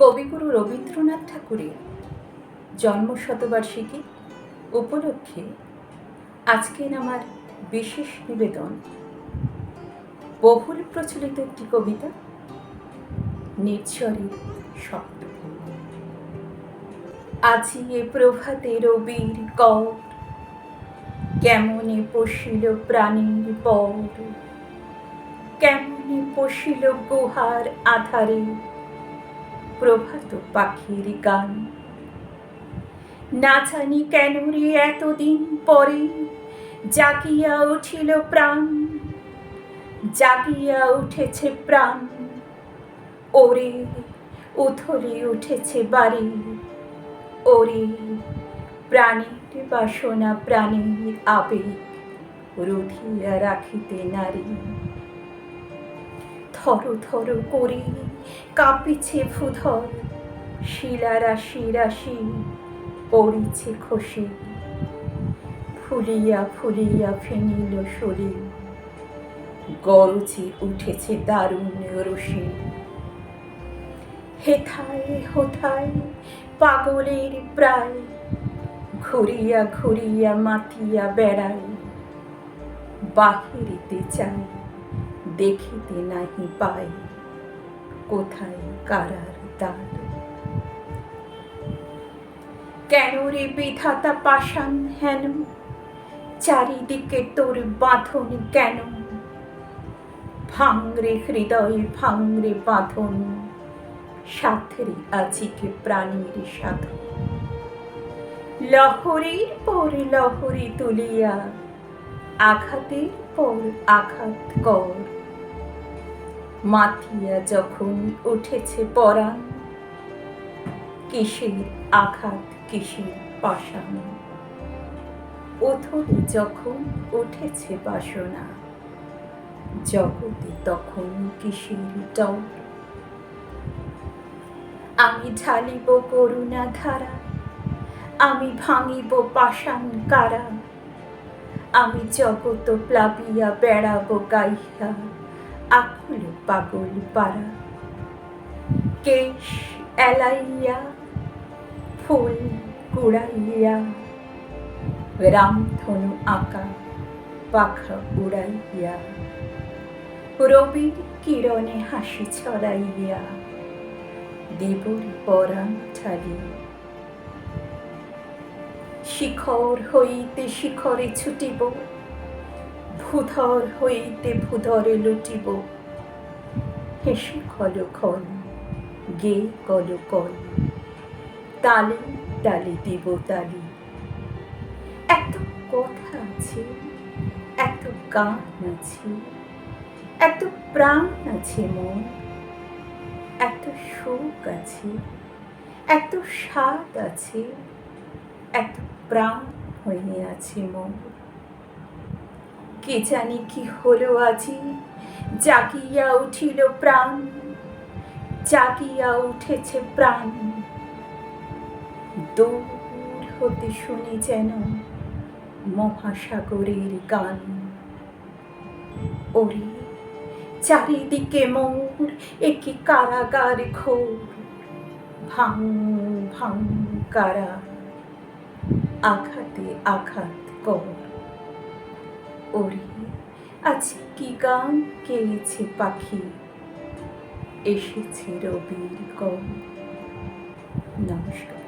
কবিগুরু রবীন্দ্রনাথ ঠাকুরের জন্মশতবার্ষিকী উপলক্ষে আজকের আমার বিশেষ নিবেদন। বহুল প্রচলিত একটি কবিতা, নির্ঝরের শব্দ। আজি এ প্রভাতে রবির কর, কেমনে পশিল প্রাণীর পর, কেমনে পশিল গুহার আধারে প্রভাত পাখির গান। না জানি কেন রে এতদিন পরে জাগিয়া উঠিল প্রাণ, জাগিয়া উঠেছে প্রাণ। ওরে, উথলে উঠেছে বাড়ি। ওরে, প্রাণীর বাসনা, প্রাণীর আবেগ রুধিয়া রাখিতে নারী। থর থর করে কাঁপিছে ভূধর। শিলা রাশি রাশি পড়িছে খসে। ফুলিয়া ফুলিয়া ফেনিল শরীর। গরজে উঠেছে দারুণ রসে। হেথায় হোথায় পাগলের প্রায়। ঘুরিয়া ঘুরিয়া মাতিয়া বেড়ায়। বাহিরিতে চাই দেখিতে নাহি পাই কোথায়, কারার দ্বার? কেন রে বিধাতা পাষাণ হেন চারিদিকে তোর বাঁধন কেন? ভাঙরে হৃদয় ভাঙরে বাঁধন। সাথরে আজিকে প্রাণীর সাধন। লহরীর পর লহরী তুলিয়া, আঘাতের পর আঘাত কর। মাথিয়া যখন উঠেছে পরাণ কিসের আঘাত, কিসের পাষাণ? ওথরে যখন উঠেছে বাসনা, জগতে তখন কিসের ডর? আমি ঢালিব করুণা ধারা, আমি ভাঙিব পাষাণ কারা, আমি জগত প্লাবিয়া বেড়াবো গাইয়া আকুল পাগল পাড়া। কেশ এলাইয়া, ফুল কুড়াইয়া, রামধনু আঁকা পাখা উড়াইয়া, রবির কিরণে হাসি ছড়াইয়া, দেবর পরাণ ঠালি শিখর হইতে শিখরে ছুটিব ভূধর হইতে ভূধরে লুটিব। হেসে কল গে কল কল তালে তালে দিব তালি। এত কথা আছে, এত গান আছে, এত প্রাণ আছে মন, এত শোক আছে, এত স্বাদ আছে, এত প্রাণ হয়ে আছে মন। কে জানি কি হলো আজি? জাগিয়া উঠিল প্রাণ, জাগিয়া উঠেছে প্রাণ। দূর হতে শুনি যেন মহাসাগরের গান। ওরে, চারিদিকে মোর একে কারাগার ঘোর ভাং ভাং কারা, আঘাতে আঘাত কর। ওরে আজ কি গান গেয়েছে পাখি? এসেছে রবির কম নমস্কার।